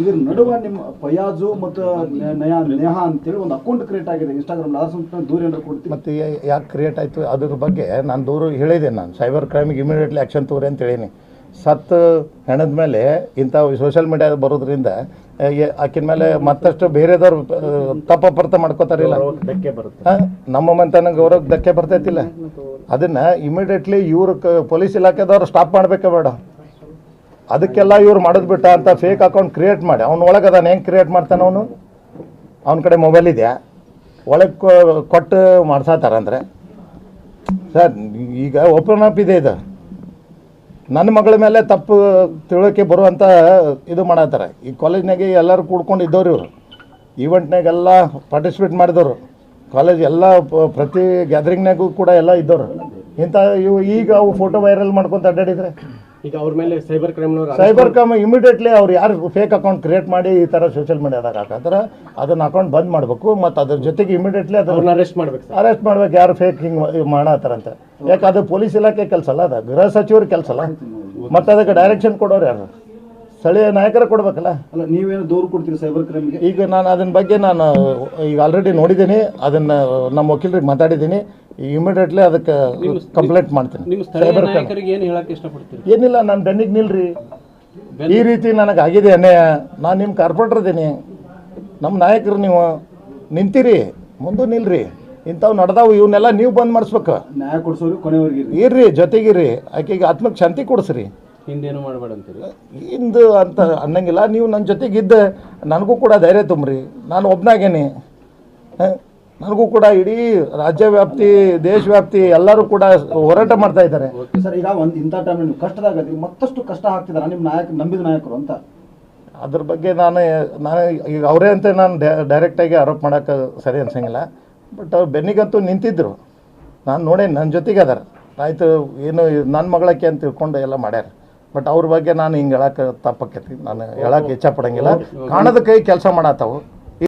ಇದ್ರ ನಡುವೆ ನಿಮ್ಮ ಫಯಾಜು ಮತ್ತು ನಯಾ ನೇಹಾ ಅಂತೇಳಿ ಒಂದು ಅಕೌಂಟ್ ಕ್ರಿಯೇಟ್ ಆಗಿದೆ ಇನ್ಸ್ಟಾಗ್ರಾಮ್ ಅದ್ರ ದೂರ ಏನಾದ್ರು ಕೊಡ್ತೀವಿ ಮತ್ತು ಯಾಕೆ ಕ್ರಿಯೇಟ್ ಆಯಿತು? ಅದ್ರ ಬಗ್ಗೆ ನಾನು ದೂರ ಹೇಳಿದೆ ನಾನು. ಸೈಬರ್ ಕ್ರೈಮಿಗೆ ಇಮಿಡಿಯೇಟ್ಲಿ ಆ್ಯಕ್ಷನ್ ತೋರಿ ಅಂತ ಹೇಳೀನಿ. ಸತ್ತು ಹೆಣದ ಮೇಲೆ ಇಂಥ ಸೋಷಿಯಲ್ ಮೀಡಿಯಾ ಬರೋದ್ರಿಂದ ಆಕಿನ ಮೇಲೆ ಮತ್ತಷ್ಟು ಬೇರೆದವ್ರು ಆ, ತಪ್ಪ ಪರ್ತ ಮಾಡ್ಕೋತಾರಿಲ್ಲ ಧಕ್ಕೆ ಬರುತ್ತೆ. ನಮ್ಮ ಮಂತನ ಗೌರವಕ್ಕೆ ಧಕ್ಕೆ ಬರ್ತೈತಿಲ್ಲ? ಅದನ್ನು ಇಮಿಡಿಯೇಟ್ಲಿ ಇವರು ಪೊಲೀಸ್ ಇಲಾಖೆದವ್ರು ಸ್ಟಾಪ್ ಮಾಡಬೇಕ ಬೇಡ. ಅದಕ್ಕೆಲ್ಲ ಇವ್ರು ಮಾಡೋದು ಬಿಟ್ಟ ಅಂತ ಫೇಕ್ ಅಕೌಂಟ್ ಕ್ರಿಯೇಟ್ ಮಾಡಿ. ಅವ್ನ ಒಳಗೆ ಹೆಂಗೆ ಕ್ರಿಯೇಟ್ ಮಾಡ್ತಾನೆ ಅವನು? ಅವನ ಕಡೆ ಮೊಬೈಲ್ ಇದೆಯಾ ಒಳಗೆ ಕೊಟ್ಟು ಮಾಡ್ಸಾತಾರ ಅಂದರೆ? ಸರ್, ಈಗ ಓಪನ್ ಅಪ್ ಇದೆ ಇದು. ನನ್ನ ಮಗಳ ಮೇಲೆ ತಪ್ಪು ತಿಳುವಳಿಕೆ ಬರುವಂಥ ಇದು ಮಾಡತ್ತಾರೆ. ಈ ಕಾಲೇಜ್ನಾಗೆ ಎಲ್ಲರೂ ಕೂಡ್ಕೊಂಡು ಇದ್ದವ್ರು ಇವರು. ಈವೆಂಟ್ನಾಗೆಲ್ಲ ಪಾರ್ಟಿಸಿಪೇಟ್ ಮಾಡಿದವರು. ಕಾಲೇಜ್ ಎಲ್ಲ ಪ್ರತಿ ಗ್ಯಾದರಿಂಗ್ನಾಗೂ ಕೂಡ ಎಲ್ಲ ಇದ್ದವರು. ಇಂಥ ಇವು ಈಗ ಅವು ಫೋಟೋ ವೈರಲ್ ಮಾಡ್ಕೊಂತ ಅಡ್ಡಾಡಿದ್ರೆ? ಈಗ ಅವ್ರ ಮೇಲೆ ಸೈಬರ್ ಕ್ರೈಮ್ ಇಮಿಡಿಯೇಟ್ಲಿ ಅವ್ರು ಯಾರು ಫೇಕ್ ಅಕೌಂಟ್ ಕ್ರಿಯೇಟ್ ಮಾಡಿ ಈ ಥರ ಸೋಷಿಯಲ್ ಮೀಡಿಯಾದಾಗ ಹಾಕಿದ್ರೆ ಅದನ್ನ ಅಕೌಂಟ್ ಬಂದ್ ಮಾಡಬೇಕು ಮತ್ತು ಅದ್ರ ಜೊತೆಗೆ ಇಮಿಡಿಯೇಟ್ಲಿ ಅದನ್ನ ಅರೆಸ್ಟ್ ಮಾಡ್ಬೇಕು ಅರೆಸ್ಟ್ ಮಾಡ್ಬೇಕು ಯಾರು ಫೇಕ್ ಹಿಂಗೆ ಮಾಡತ್ತಾರಂತೆ ಯಾಕೆ ಅದು ಪೊಲೀಸ್ ಇಲಾಖೆ ಕೆಲಸ ಅಲ್ಲ ಅದು? ಗೃಹ ಸಚಿವರು ಕೆಲಸ ಅಲ್ಲ. ಮತ್ತು ಅದಕ್ಕೆ ಡೈರೆಕ್ಷನ್ ಕೊಡೋರು ಯಾರು? ಸ್ಥಳೀಯ ನಾಯಕರ ಕೊಡ್ಬೇಕಲ್ಲ? ಅಲ್ಲ ನೀವೇನು ದೂರು ಕೊಡ್ತೀರಿ ಸೈಬರ್ ಕ್ರೈಮ್ಗೆ ಈಗ ನಾನು ಅದನ್ನ ಬಗ್ಗೆ ನಾನು ಈಗ ಆಲ್ರೆಡಿ ನೋಡಿದ್ದೀನಿ. ಅದನ್ನು ನಮ್ಮ ವಕೀಲರಿಗೆ ಮಾತಾಡಿದ್ದೀನಿ. ಇಮಿಡಿಯೇಟ್ಲಿ ಅದಕ್ಕೆ ಕಂಪ್ಲೇಂಟ್ ಮಾಡ್ತೀನಿ. ಸೈಬರ್ ಏನಿಲ್ಲ ನಾನು ಬೆನ್ನಿಗೆ ನಿಲ್ರಿ. ಈ ರೀತಿ ನನಗೆ ಆಗಿದೆ ಅನ್ಯಾಯ. ನಾನು ನಿಮ್ಮ ಕಾರ್ಪೊರೇಟರ್ ಇದ್ದೀನಿ ನಮ್ಮ ನಾಯಕರು ನೀವು ನಿಂತೀರಿ ಮುಂದೆ ನಿಲ್ರಿ. ಇಂಥವು ನಡೆದಾವು ಇವನ್ನೆಲ್ಲ ನೀವು ಬಂದ್ ಮಾಡಿಸ್ಬೇಕು. ನ್ಯಾಯ ಕೊಡಿಸೋರು ಕೊನೆವರೆಗೆ ಇರ್ರಿ. ಜೊತೆಗಿರಿ ಜೊತೆಗಿರ್ರಿ. ಆಕೆಗೆ ಆತ್ಮಕ್ಕೆ ಶಾಂತಿ ಕೊಡಿಸ್ರಿ. ಹಿಂದೇನು ಮಾಡಬೇಡ ಅಂತೀರಿ ಇಂದು ಅಂತ ಅನ್ನಂಗಿಲ್ಲ. ನೀವು ನನ್ನ ಜೊತೆಗಿದ್ದ ನನಗೂ ಕೂಡ ಧೈರ್ಯ ತುಂಬ್ರಿ. ನಾನು ಒಬ್ಬನಾಗೇನಿ ನನಗೂ ಕೂಡ ಇಡೀ ರಾಜ್ಯ ವ್ಯಾಪ್ತಿ ದೇಶ ವ್ಯಾಪ್ತಿ ಎಲ್ಲರೂ ಕೂಡ ಹೋರಾಟ ಮಾಡ್ತಾ ಇದ್ದಾರೆ. ಸರ್ ಈಗ ಒಂದು ಇಂಥ ಟೈಮ್ ನೀವು ಕಷ್ಟದಾಗ ಮತ್ತಷ್ಟು ಕಷ್ಟ ಆಗ್ತಿದ್ದಾರೆ ನಿಮ್ಮ ನಾಯಕ ನಂಬಿದ ನಾಯಕರು ಅಂತ. ಅದ್ರ ಬಗ್ಗೆ ನಾನು ನಾನು ಈಗ ಅವರೇ ಅಂತ ನಾನು ಡೈರೆಕ್ಟಾಗಿ ಆರೋಪ ಮಾಡೋಕ್ಕೆ ಸರಿ ಅನ್ಸಂಗಿಲ್ಲ. ಬಟ್ ಅವ್ರು ಬೆನ್ನಿಗಂತೂ ನಿಂತಿದ್ದರು ನಾನು ನೋಡಿ ನನ್ನ ಜೊತೆಗೆ ಅದಾರ. ಆಯಿತು ಏನು ನನ್ನ ಮಗಳಕ್ಕೆ ಅಂತ ತಿಳ್ಕೊಂಡು ಎಲ್ಲ ಮಾಡ್ಯಾರ. ಬಟ್ ಅವ್ರ ಬಗ್ಗೆ ನಾನು ಹಿಂಗೆ ಹೇಳಕ್ಕೆ ತಪ್ಪಕ್ಕೈತಿ ನಾನು ಹೇಳಕ್ಕೆ ಇಚ್ಛೆ ಪಡಂಗಿಲ್ಲ. ಕಾಣದ ಕೈ ಕೆಲಸ ಮಾಡತ್ತಾವು